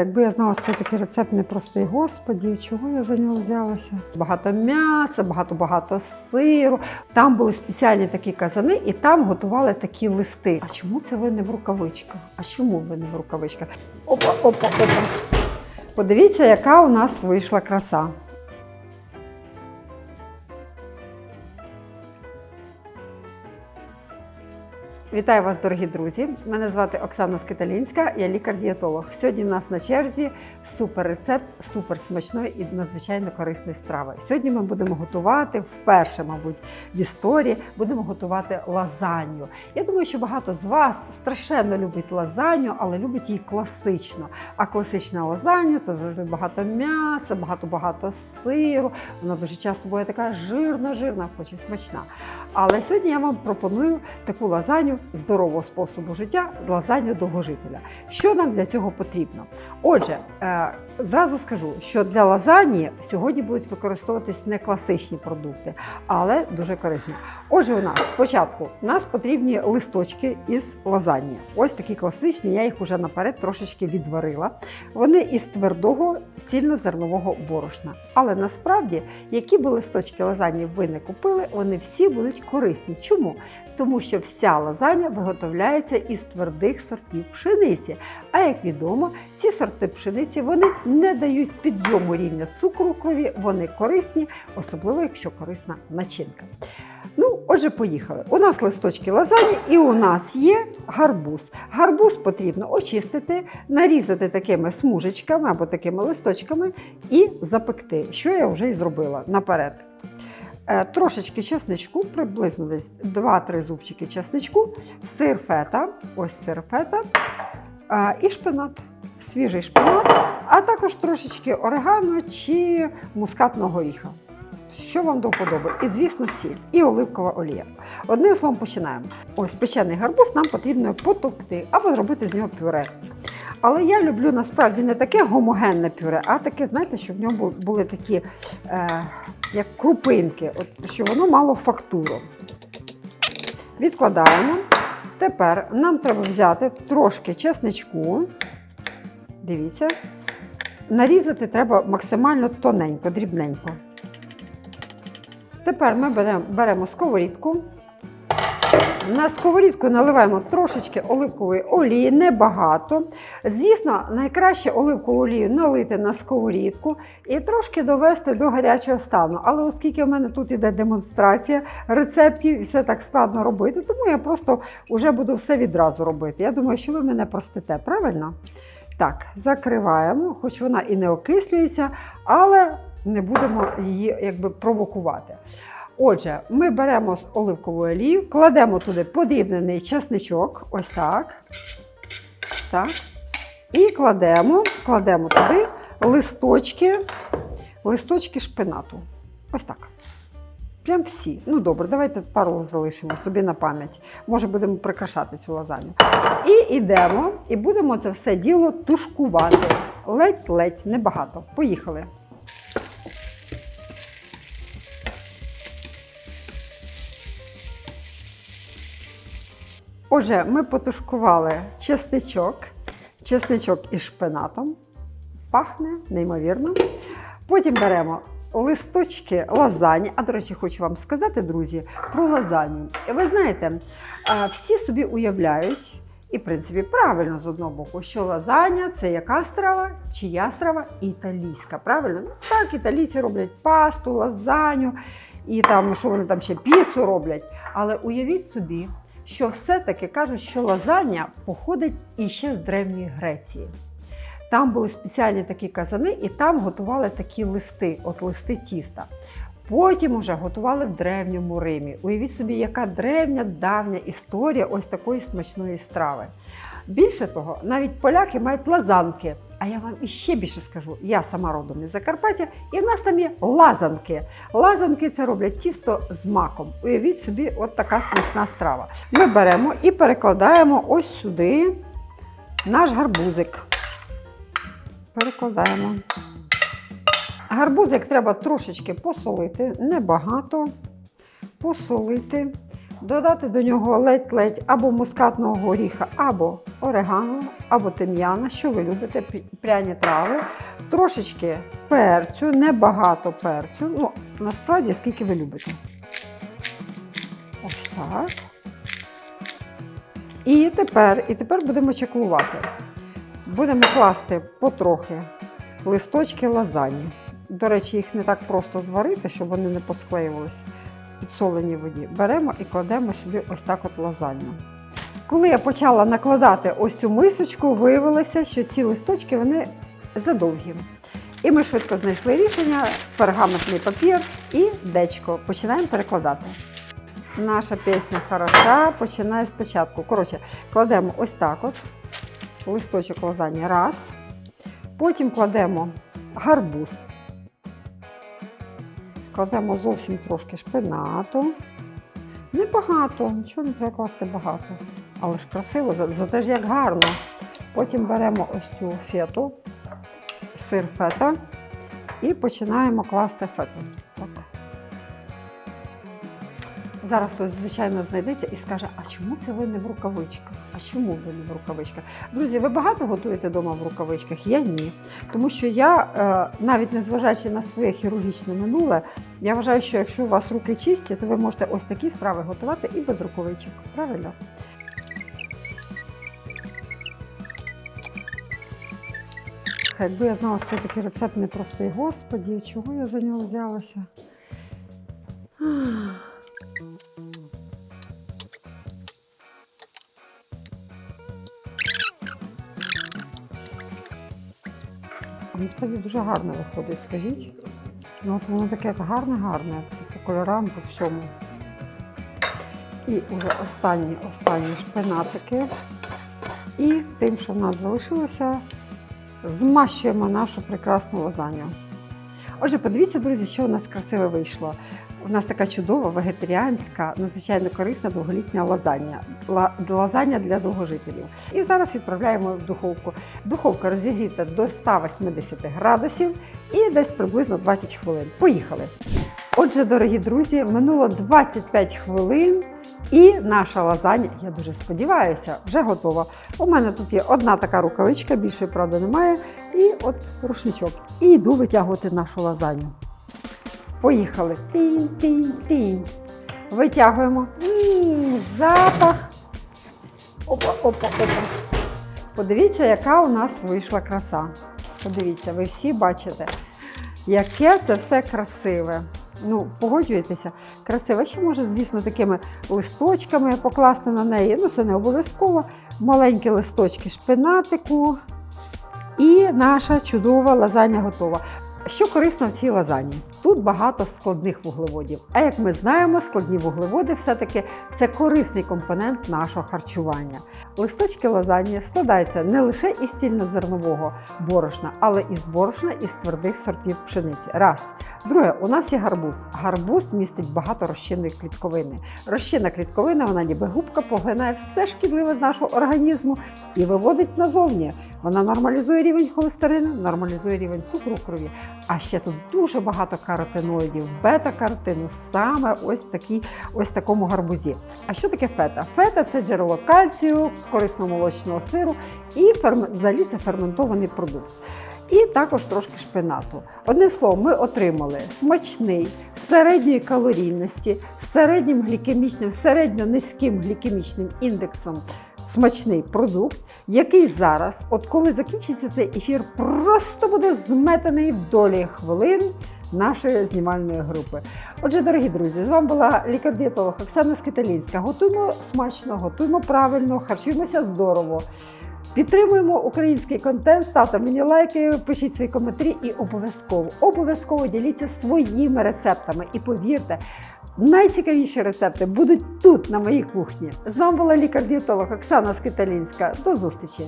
Якби я знала, що це такий рецепт непростий, господі, чого я за нього взялася? Багато м'яса, багато-багато сиру. Там були спеціальні такі казани, і там готували такі листи. А чому це ви не в рукавичках? А чому ви не в рукавичках? Опа, опа, опа. Подивіться, яка у нас вийшла краса. Вітаю вас, дорогі друзі! Мене звати Оксана Скиталінська, я лікар-дієтолог. Сьогодні в нас на черзі супер рецепт супер смачної і надзвичайно корисної страви. Сьогодні ми будемо готувати вперше, мабуть, в історії будемо готувати лазанью. Я думаю, що багато з вас страшенно любить лазанью, але любить її класично. А класична лазанья це завжди багато м'яса, багато-багато сиру. Вона дуже часто буває така жирна-жирна, хоч і смачна. Але сьогодні я вам пропоную таку лазанью здорового способу життя, лазанью довгожителя. Що нам для цього потрібно? Отже, е, зразу скажу, що для лазані сьогодні будуть використовуватись не класичні продукти, але дуже корисні. Отже, у нас спочатку у нас потрібні листочки із лазані. Ось такі класичні, я їх уже наперед трошечки відварила. Вони із твердого цільнозернового борошна. Але насправді, які би листочки лазані ви не купили, вони всі будуть корисні. Чому? Тому що вся лазаня виготовляється із твердих сортів пшениці. А як відомо, ці сорти пшениці вони не дають підйому рівня цукру крові, вони корисні, особливо якщо корисна начинка. Ну, отже, поїхали. У нас листочки лазані і у нас є гарбуз. Гарбуз потрібно очистити, нарізати такими смужечками або такими листочками і запекти, що я вже і зробила наперед. Е, Трошечки чесничку, приблизно десь 2-3 зубчики чесничку, сир фета, ось сир фета е, і шпинат, свіжий шпинат, а також трошечки орегано чи мускатного горіха. Що вам до вподоби? І, звісно, сіль і оливкова олія. Одним словом починаємо. Ось печений гарбуз нам потрібно потовкти або зробити з нього пюре. Але я люблю насправді не таке гомогенне пюре, а таке, знаєте, щоб в ньому були такі е, як крупинки, от, щоб воно мало фактуру. Відкладаємо. Тепер нам треба взяти трошки чесничку. Дивіться. Нарізати треба максимально тоненько, дрібненько. Тепер ми беремо, сковорідку. На сковорідку наливаємо трошечки оливкової олії, небагато. Звісно, найкраще оливкову олію налити на сковорідку і трошки довести до гарячого стану. Але оскільки в мене тут іде демонстрація рецептів і все так складно робити, тому я просто вже буду все відразу робити. Я думаю, що ви мене простите, правильно? Так, закриваємо, хоч вона і не окислюється, але не будемо її якби провокувати. Отже, ми беремо з оливкову олію, кладемо туди подрібнений чесничок, ось так. так. І кладемо, кладемо туди листочки, листочки шпинату. Ось так. Прям всі. Ну добре, давайте пару залишимо собі на пам'ять. Може, будемо прикрашати цю лазанью. І йдемо, і будемо це все діло тушкувати. Ледь-ледь, небагато. Поїхали. Отже, ми потушкували чесничок, чесничок із шпинатом. Пахне неймовірно. Потім беремо листочки лазані. А до речі, хочу вам сказати, друзі, про лазанью. Ви знаєте, всі собі уявляють, і в принципі правильно з одного боку, що лазаня це яка страва, чия страва італійська. Правильно? Ну так, італійці роблять пасту, лазаню, і там, що вони там ще піцу роблять. Але уявіть собі, що все-таки кажуть, що лазання походить іще з Древньої Греції. Там були спеціальні такі казани, і там готували такі листи, от листи тіста. Потім уже готували в древньому Римі. Уявіть собі, яка древня давня історія ось такої смачної страви. Більше того, навіть поляки мають лазанки. А я вам іще більше скажу: я сама родом із Закарпаття, і в нас там є лазанки. Лазанки це роблять тісто з маком. Уявіть собі, от така смачна страва. Ми беремо і перекладаємо ось сюди наш гарбузик. Перекладаємо. Гарбузик треба трошечки посолити, небагато. Посолити, додати до нього ледь-ледь або мускатного горіха, або орегано або тим'яна, що ви любите, пряні трави, трошечки перцю, небагато перцю. Ну, насправді, скільки ви любите. Ось так. І тепер, і тепер будемо чекувати. Будемо класти потрохи листочки лазані. До речі, їх не так просто зварити, щоб вони не посклеювалися підсоленій воді. Беремо і кладемо сюди ось так от лазанью. Коли я почала накладати ось цю мисочку, виявилося, що ці листочки вони задовгі. І ми швидко знайшли рішення, пергаментний папір і дечко. Починаємо перекладати. Наша пісня хороша починає спочатку. Коротше, кладемо ось так от, листочок лазані раз. Потім кладемо гарбуз. Кладемо зовсім трошки шпинату. Небагато, нічого не треба класти багато. Але ж красиво, за- зате ж як гарно. Потім беремо ось цю фету, сир фета і починаємо класти фету. Зараз ось, звичайно, знайдеться і скаже, а чому це ви не в рукавичках? А чому ви не в рукавичках? Друзі, ви багато готуєте вдома в рукавичках? Я ні. Тому що я, е, навіть незважаючи на своє хірургічне минуле, я вважаю, що якщо у вас руки чисті, то ви можете ось такі страви готувати і без рукавичок. Правильно? Якби я знала, що це такий рецепт непростий. Господі, чого я за нього взялася? Насправді дуже гарно виходить, скажіть. Ну, от воно таке гарне-гарне, це по кольорам, по всьому. І вже останні, останні шпинатики. І тим, що в нас залишилося, змащуємо нашу прекрасну лазанью. Отже, подивіться, друзі, що у нас красиве вийшло. У нас така чудова вегетаріанська, надзвичайно корисна довголітня лазання. Ла- Лазання для довгожителів. І зараз відправляємо в духовку. Духовка розігріта до 180 градусів і десь приблизно 20 хвилин. Поїхали! Отже, дорогі друзі, минуло 25 хвилин, і наша лазанья, я дуже сподіваюся, вже готова. У мене тут є одна така рукавичка, більше, правда, немає, і от рушничок. І йду витягувати нашу лазанью. Поїхали. Тінь-тінь-тінь. Витягуємо. М, запах. Опа, опа, опа. Подивіться, яка у нас вийшла краса. Подивіться, ви всі бачите, яке це все красиве. Ну, погоджуєтеся, красиве. Ще може, звісно, такими листочками покласти на неї. Ну, це не обов'язково. Маленькі листочки шпинатику. І наша чудова лазанья готова. Що корисно в цій лазані? Тут багато складних вуглеводів. А як ми знаємо, складні вуглеводи все-таки це корисний компонент нашого харчування. Листочки лазані складаються не лише із цільнозернового борошна, але і з борошна із твердих сортів пшениці. Раз. Друге, у нас є гарбуз. Гарбуз містить багато розчинної клітковини. Розчинна клітковина, вона ніби губка поглинає все шкідливе з нашого організму і виводить назовні. Вона нормалізує рівень холестерину, нормалізує рівень цукру крові. А ще тут дуже багато каротиноїдів, бета-каротину, саме ось такі, ось такому гарбузі. А що таке фета? Фета це джерело кальцію, корисно-молочного сиру і ферм... взагалі це ферментований продукт. І також трошки шпинату. Одним словом, ми отримали смачний, середньої калорійності, середнім глікемічним, середньо-низьким глікемічним індексом смачний продукт, який зараз, от коли закінчиться цей ефір, просто буде зметений в долі хвилин нашої знімальної групи. Отже, дорогі друзі, з вами була лікар-дієтолог Оксана Скиталінська. Готуємо смачно, готуємо правильно, харчуємося здорово. Підтримуємо український контент, ставте мені лайки, пишіть свої коментарі і обов'язково, обов'язково діліться своїми рецептами. І повірте, найцікавіші рецепти будуть тут, на моїй кухні. З вами була лікар-дієтолог Оксана Скиталінська. До зустрічі!